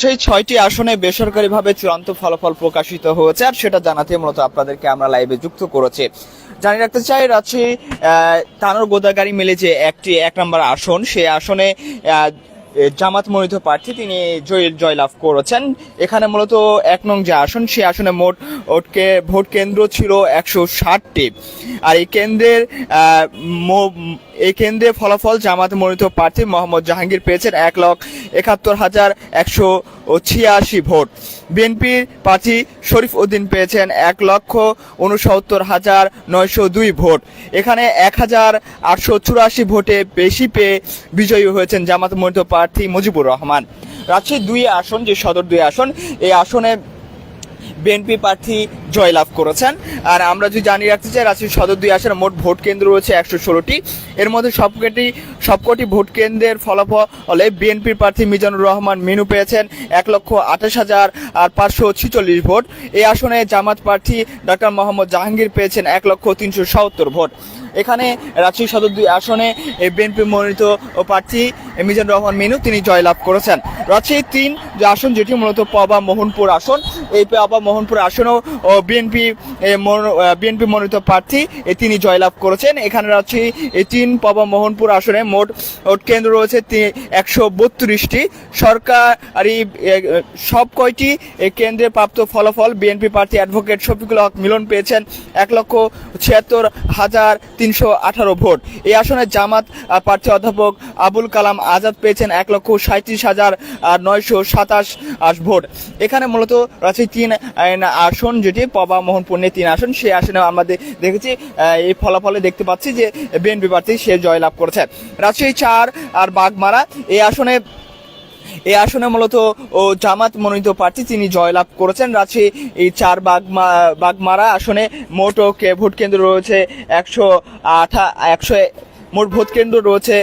সেই ছয়টি আসনে বেসরকারিভাবে চূড়ান্ত ফলাফল প্রকাশিত হয়েছে, আর সেটা জানাতে মূলত আপনাদেরকে আমরা লাইভে যুক্ত করেছি। জানিয়ে রাখতে চাই, রাজশাহী তানোর গোদাগাড়ি মিলে যে একটি, এক নম্বর আসন, সেই আসনে জামাত মনোনীত প্রার্থী তিনি জয়, জয়লাভ করেছেন। এখানে মূলত এক নং যে আসন, সেই আসনে মোট ওটকে, ভোট কেন্দ্র ছিল একশো ষাটটি। আর এই কেন্দ্রের এই কেন্দ্রে ফলাফল জামাত মনোনীত প্রার্থী মোহাম্মদ জাহাঙ্গীর পেয়েছেন এক লক্ষ একাত্তর হাজার একশো ও ছিয়াশি ভোট। বিএনপির প্রার্থী শরীফ উদ্দিন পেয়েছেন এক লক্ষ উনসত্তর হাজার নয়শো দুই ভোট। এখানে এক হাজার আটশো চুরাশি ভোটে বেশি পেয়ে বিজয়ী হয়েছেন জামাত মনোনীত প্রার্থী মুজিবুর রহমান। রাজশাহী দুই আসন, যে সদর দুই আসন, এই আসনে বিএনপি প্রার্থী জয়লাভ করেছেন। আর আমরা যদি জানিয়ে রাখতে চাই, রাজশাহী সদর দুই আসনে মোট ভোট কেন্দ্র রয়েছে একশো ষোলোটি। এর মধ্যে সবকটি সবকটি ভোট কেন্দ্রের ফলাফলে বিএনপির প্রার্থী মিজানুর রহমান মিনু পেয়েছেন এক লক্ষ আঠাশ হাজার আর পাঁচশো ছিচল্লিশ ভোট। এই আসনে জামাত প্রার্থী ডক্টর মোহাম্মদ জাহাঙ্গীর পেয়েছেন এক লক্ষ তিনশো সত্তর ভোট। এখানে রাজশাহী সদর দুই আসনে বিএনপি মনোনীত প্রার্থী মিজানুর রহমান মিনু, তিনি জয়লাভ করেছেন। রাজশাহী তিন যে আসন, যেটি মূলত পবা মোহনপুর আসন। এই পবা মোহনপুর আসনেও বিএনপি বিএনপি মনোনীত প্রার্থী তিনি জয়লাভ করেছেন। এখানে রাজশাহী এই তিন পবা মোহনপুর আসনে মোট কেন্দ্র রয়েছে একশো বত্রিশটি। সরকারি সব কয়টি কেন্দ্রে প্রাপ্ত ফলাফল বিএনপি প্রার্থী অ্যাডভোকেট শফিকুল হক মিলন পেয়েছেন এক লক্ষ ছিয়াত্তর হাজার তিনশো আঠারো ভোট। এই আসনে জামাত প্রার্থী অধ্যাপক আবুল কালাম আজাদ পেয়েছেন এক লক্ষ সাঁত্রিশ হাজার নয়শো সাতাশ ভোট। এখানে মূলত রাজশাহী তিন আসন যেটি পবা মোহনপুর নিয়ে তিন আসন। সেই আসনে আমরা দে- দেখেছি এই ফলাফলে দেখতে পাচ্ছি যে বিএনপি প্রার্থী সে জয়লাভ করেছে। রাজশাহী চার আর বাগমারা, এই আসনে এই আসনে মূলত, ও, জামাত মনোনীত প্রার্থী তিনি জয়লাভ করেছেন। রাজশাহী এই চার বাগমা, বাগমারা আসনে মোট ভোট কেন্দ্র রয়েছে একশো আঠা, একশো মোট ভোট কেন্দ্র রয়েছে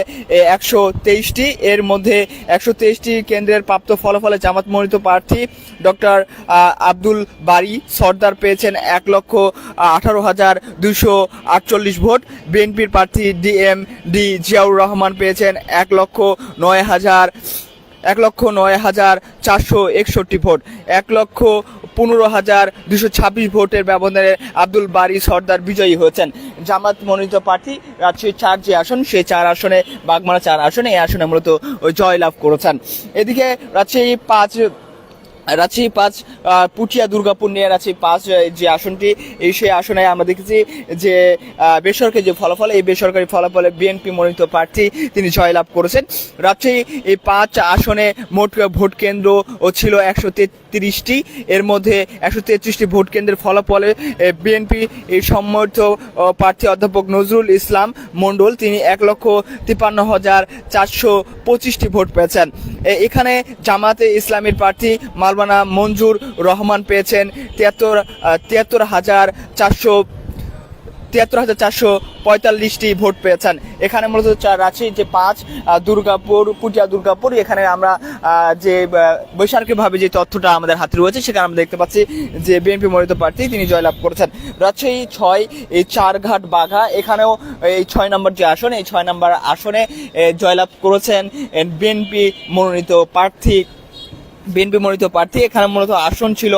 একশো তেইশটি। এর মধ্যে একশো তেইশটি কেন্দ্রের প্রাপ্ত ফলাফলে জামাত মনোনীত প্রার্থী ডক্টর আব্দুল বারি সর্দার পেয়েছেন এক লক্ষ আঠারো হাজার দুশো আটচল্লিশ ভোট। বিএনপির প্রার্থী D M D Ziaur Rahman পেয়েছেন এক লক্ষ নয় হাজার, এক লক্ষ নয় হাজার চারশো একষট্টি ভোট। এক লক্ষ পনেরো হাজার দুশো ছাব্বিশ ভোটের ব্যবধানে আব্দুল বারি সর্দার বিজয়ী হয়েছেন। জামাত মনোনীত প্রার্থী রাজশাহীর চার যে আসন সেই চার আসনে, বাগমারা চার আসনে এই আসনে মূলত জয়লাভ করেছেন। এদিকে রাজশাহী পাঁচ রাজশাহী পাঁচ পুঠিয়া দুর্গাপুর নিয়ে রাজশাহী পাঁচ যে আসনটি এই সেই আসনে আমরা দেখেছি যে বেসরকারি যে ফলাফল এই বেসরকারি ফলাফলে বিএনপি মনোনীত প্রার্থী তিনি জয়লাভ করেছেন। রাজশাহী এই পাঁচ আসনে মোট ভোট কেন্দ্র ও ছিল একশো তেত্রিশটি। এর মধ্যে একশো তেত্রিশটি ভোট কেন্দ্রের ফলাফলে বিএনপি এই আহ, প্রার্থী অধ্যাপক নজরুল ইসলাম মণ্ডল তিনি এক লক্ষ তিপ্পান্ন হাজার চারশো পঁচিশটি ভোট পেয়েছেন। এখানে জামাতে ইসলামের প্রার্থী মালবানা মঞ্জুর রহমান পেয়েছেন তিয়াত্তর তিয়াত্তর হাজার চারশো, তিয়াত্তর হাজার চারশো পঁয়তাল্লিশটি ভোট পেয়েছেন। এখানে মূলত চা- রাজশাহী যে পাঁচ দুর্গাপুর পুটিয়া দুর্গাপুর, এখানে আমরা যে বৈশাখীভাবে যে তথ্যটা আমাদের হাতে রয়েছে, সেখানে আমরা দেখতে পাচ্ছি যে বিএনপি মনোনীত প্রার্থী তিনি জয়লাভ করেছেন। রাজশাহী ছয়, এই চারঘাট বাঘা, এখানেও এই ছয় নম্বর যে আসন, এই ছয় নম্বর আসনে জয়লাভ করেছেন বিএনপি মনোনীত প্রার্থী বিএনপি মনোনীত প্রার্থী। এখানে মূলত আসন ছিল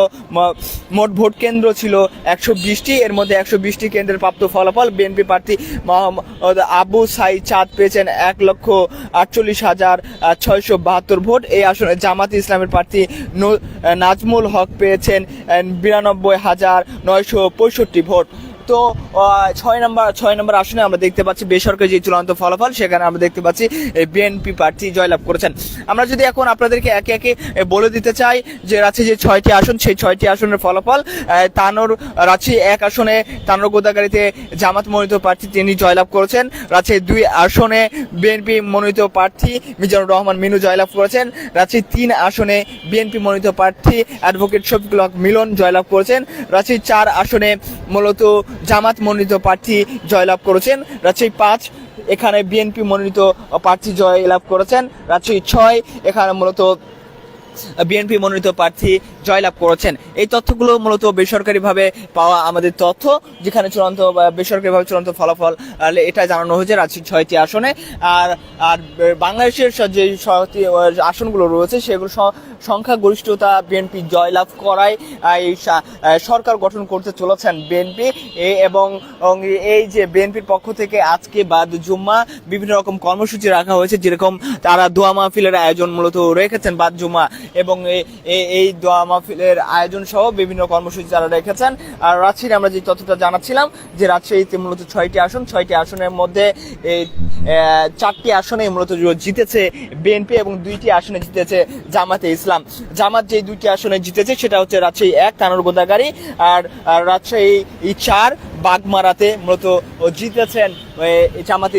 মোট ভোট কেন্দ্র ছিল একশো বিশটি, এর মধ্যে একশো বিশটি কেন্দ্রের প্রাপ্ত ফলাফল বিএনপি প্রার্থী মোহাম্মদ আবু সাই চাঁদ পেয়েছেন এক লক্ষ আটচল্লিশ হাজার ছয়শো বাহাত্তর ভোট। এই আসনে জামাত ইসলামের প্রার্থী নাজমুল হক পেয়েছেন বিরানব্বই হাজার নয়শো পঁয়ষট্টি ভোট। তো ছয় নম্বর ছয় নম্বর আসনে আমরা দেখতে পাচ্ছি বেসরকারি যে চূড়ান্ত ফলাফল, সেখানে আমরা দেখতে পাচ্ছি বিএনপি প্রার্থী জয়লাভ করেছেন। আমরা যদি এখন আপনাদেরকে একে একে বলে দিতে চাই যে রাঁচি যে ছয়টি আসন, সেই ছয়টি আসনের ফলাফল তানোর রাঁচি এক আসনে, তানোর গোদাগাড়িতে জামাত মনোনীত প্রার্থী তিনি জয়লাভ করেছেন। রাঁচি দুই আসনে বিএনপি মনোনীত প্রার্থী মিজানুর রহমান মিনু জয়লাভ করেছেন। রাঁচি তিন আসনে বিএনপি মনোনীত প্রার্থী অ্যাডভোকেট শফিকুল হক মিলন জয়লাভ করেছেন। রাঁচি চার আসনে মূলত জামাত মনোনীত প্রার্থী জয়লাভ করেছেন। রাজশাহী পাঁচ, এখানে বিএনপি মনোনীত প্রার্থী জয়লাভ করেছেন। রাজশাহী ছয়, এখানে মূলত বিএনপি মনোনীত প্রার্থী জয়লাভ করেছেন। এই তথ্যগুলো মূলত বেসরকারিভাবে পাওয়া আমাদের তথ্য, যেখানে চূড়ান্ত বেসরকারিভাবে চূড়ান্ত ফলাফল এটা জানানো হয়েছে রাজশাহী ছয়টি আসনে। আর আর বাংলাদেশের যে আসনগুলো রয়েছে, সেগুলো সংখ্যাগরিষ্ঠতা বিএনপি জয়লাভ করায় এই সরকার গঠন করতে চলেছেন বিএনপি। এবং এই যে বিএনপির পক্ষ থেকে আজকে বাদ জুম্মা, বিভিন্ন রকম কর্মসূচি রাখা হয়েছে, যেরকম তারা দোয়া মাহফিলের আয়োজন মূলত রেখেছেন বাদ জুম্মা। এবং এই দোয়া মাহফিলের আয়োজন সহ বিভিন্ন কর্মসূচি তারা রেখেছেন, আর রাজশাহীর আমরা যে তথ্যটা জানাচ্ছিলাম যে রাজশাহীতে মূলত ছয়টি আসন, ছয়টি আসনের মধ্যে এই চারটি আসনে মূলত জিতেছে বিএনপি এবং দুইটি আসনে জিতেছে জামাতে ইসলাম। জামাত যে দুইটি আসনে জিতেছে সেটা হচ্ছে রাজশাহী এক কানুর গোদাগাড়ি আর রাজশাহী চার, বাগমারাতে মূলত জিতেছেন জামাতে